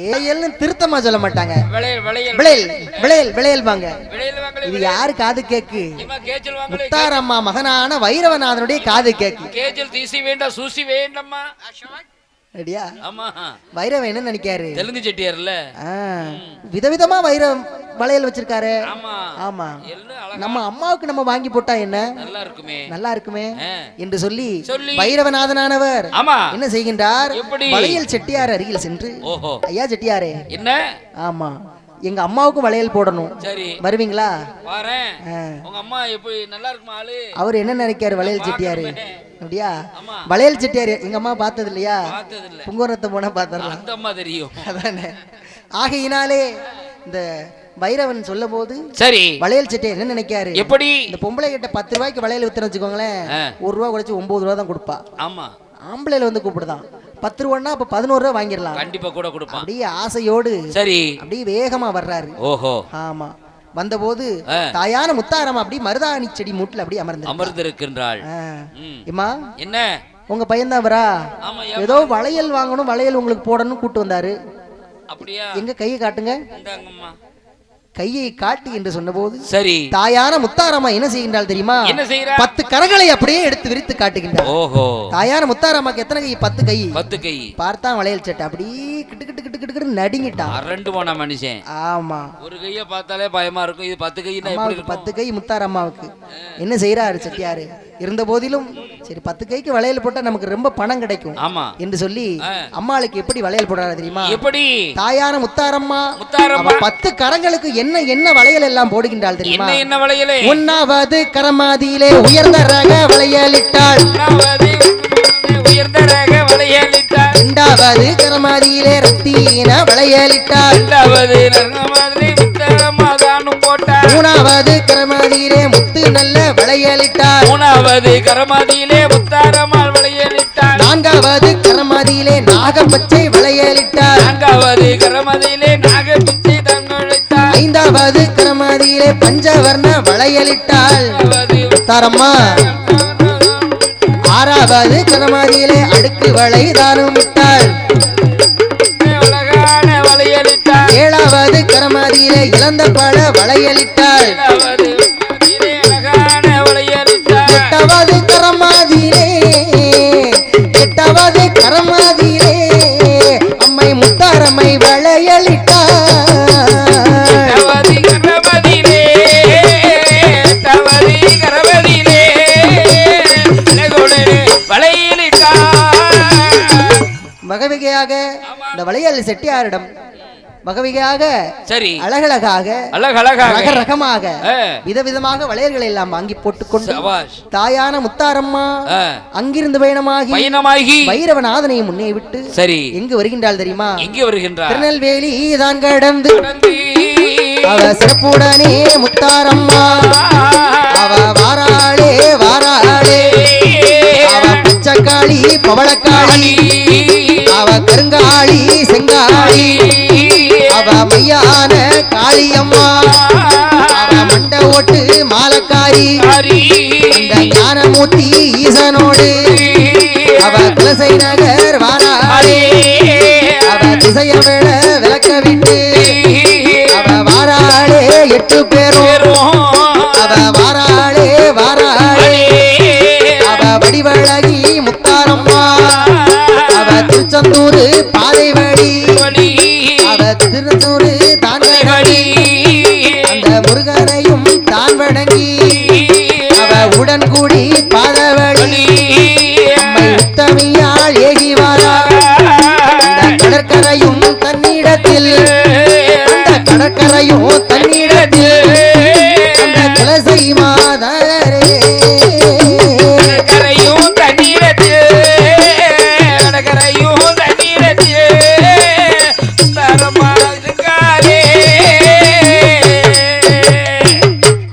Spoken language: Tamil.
ஏயல்னு திருத்தமா சொல்ல மாட்டாங்க. விளையல் விளையல். விளையல் வாங்கலை இது யாரு காது கேக்கு? முத்தாரம்மா மகனான வைரவநாதனுடைய காது கேக்கு. கேச்சல் தீசி வேண்டாம் சூசி வேண்டாம்மா. ஆமா. வைரவன் என்ன நினைக்காரு தெலுங்கு செட்டியார்ல. விதவிதமா வைரம் வளையல் வச்சிருக்காரு. ஆமா. நம்ம அம்மாவுக்கு நம்ம வாங்கி போட்டா என்ன? நல்லா இருக்குமே நல்லா இருக்குமே. ஆ. என்று சொல்லி ஆமா. என்ன செய்கின்றார்? வளையல் செட்டியார் அருகில் சென்று ஐயா செட்டியாரே. என்ன? ஆமா. எங்க அம்மாவுக்கும் வளையல் போடணும். சரி. வருவீங்களா. உங்க அம்மா எப்படி நல்லா இருக்குமா ஆளு? அவர் என்ன நினைக்காரு வளையல் செட்டியாரு? அப்படியா. வளையல் செட்டியாரு எங்க அம்மா பார்த்தது இல்லையா புங்குவரத்தை போனா பார்த்தரலாம் அந்த அம்மா தெரியும். அதானே. ஆகையினாலே இந்த வைரவன் சொல்லும் போது சரி. வளையல் செட்டியார் என்ன நினைக்காரு எப்படி? இந்த பொம்பளை கிட்ட பத்து ரூபாய்க்கு வளையல் வித்துன்னு வச்சுக்கோங்களேன். ஒரு ரூபா குறைச்சு ஒன்பது ரூபா தான் கொடுப்பா. ஆமா. ஆம்பளையில வந்து கூப்பிடுதான். பத்து ரூபான்னா அப்ப பதினோரு ரூபா வாங்கிடலாம். கண்டிப்பா கூட கொடுப்பான். அப்படியே ஆசையோடு சரி. அப்படியே வேகமா வர்றாரு. ஓஹோ. ஆமா. வந்தபோது. தாயான முத்தாரம் அப்படி மருதாணி செடி மூட்டுல அப்படி அமர்ந்து அமர்ந்திருக்கின்றாள். ம். இம்மா என்ன? உங்க பையன்தான் வரா ஏதோ வளையல் வாங்கணும் வளையல் உங்களுக்கு போடணும் கூட்டு வந்தாரு. அப்படியா? எங்க கையை காட்டுங்க. கையை காட்டு என்று சொன்னபோது சரி. தாயான முத்தாரம்மா என்ன செய்கின்றாள் தெரியுமா? என்ன செய்யறா பத்து கரங்களை அப்படியே எடுத்து விரித்து காட்டுகின்றார் ஓஹோ. தாயான முத்தாரம்மாக்கு எத்தனை கை? பத்து கை. பத்து கை. பார்த்தா வளையல் சட்டை. அப்படியே கிட்டு கிட்டு கிட்டு கிட்டு கிட்டு நடுங்கிட்டான் அரண்டு போன மனுஷன். ஆமா. ஒரு கைய பார்த்தாலே பயமா இருக்கும். இது பத்து இருக்கும்? பத்து கை முத்தார் அம்மாவுக்கு என்ன செய்யறாரு செட்டியாரு இருந்த போதிலும் சரி பத்து கைக்கு வளையல் போட்டா நமக்கு ரொம்ப பணம் கிடைக்கும். ஆமா. என்று சொல்லி. அம்மாளுக்கு எப்படி வளையல் போடுறாரு தெரியுமா? எப்படி? தாயான முத்தாரம்மா. முத்தாரம்மா. பத்து கரங்களுக்கு என்ன என்ன வளையல் எல்லாம் போடுகின்றாள் தெரியுமா? என்ன வளையலே? ஒன்னாவது கரமாதியிலே உயர்ந்த ரக வளையலிட்டாள். உயர்ந்த ரக வளையலிட்டார் இரண்டாவது கரமாதியிலே ரத்தீன வளையலிட்டாள். இரண்டாவது போட்டார் மூணாவது கரமாதியிலே முத்து நல்ல வளையலிட்டாள் மூணாவது கரமதியிலே முத்தாரமால் வளையலிட்டார். நான்காவது கரமாதியிலே நாகப்பச்சை வளையலிட்டாள் நான்காவது கரமதியிலே நாகப்பிச்சை தங்கழைத்தார். ஐந்தாவது கரமாதியிலே பஞ்சவர்ண வளையலிட்டாள் தாரம்மா ஆறாவது கரமாதியிலே அடுக்கு வளை தானும் விட்டாள் வளையலிட்டார். ஏழாவது கரமாதியிலே இழந்த பழ வளையலிட்டாள் கரமாதியிலே அம்மை முத்தாரம்மை கரமதியிலே தவதி கரமதியிலே அழகுடனே வளையலிட்டார். வகை வகையாக இந்த வளையல் செட்டியாரிடம் வகை வகையாக சரி. அழகழகாக அழகழகாக. ரக ரகமாக ஆ. விதவிதமாக வளையல்களை எல்லாம் வாங்கி போட்டுக்கொண்டு தாயான முத்தாரம்மா அங்கிருந்து பயணமாகி பயணமாகி. வைரவநாதனை முன்னே விட்டு சரி. எங்கு வருகின்றாள் தெரியுமா? எங்கே வருகின்றார் திருநெல்வேலி தான் கடந்து. அவ சிறப்புடனே முத்தாரம்மா. அவ வாராளே வாராளே. அவ பச்சைக்காளி பவளக்காளி. அவ கருங்காளி செங்காளி. அவ மையான காளியம்மா. மண்ட ஓட்டு மாலக்காரி. இந்த ஞானமூர்த்தி ஈசனோடு. அவ குலசை நகர் வாராளே அவ திசைய வேள விளக்க விட்டு. அவ வாராளே எட்டு பேரும். அவ வாராளே வாராளே. அவ வடிவழகி முத்தாரம்மா. அவ திருச்செந்தூர் பாதைவழி அவ திருச்செந்தூர் அந்த முருகனையும் தான் வணங்கி அவ உடன் கூடி பாதவழி ஏகி வாரா கடற்கரையும் தன்னிடத்தில். அந்த கடற்கரையும்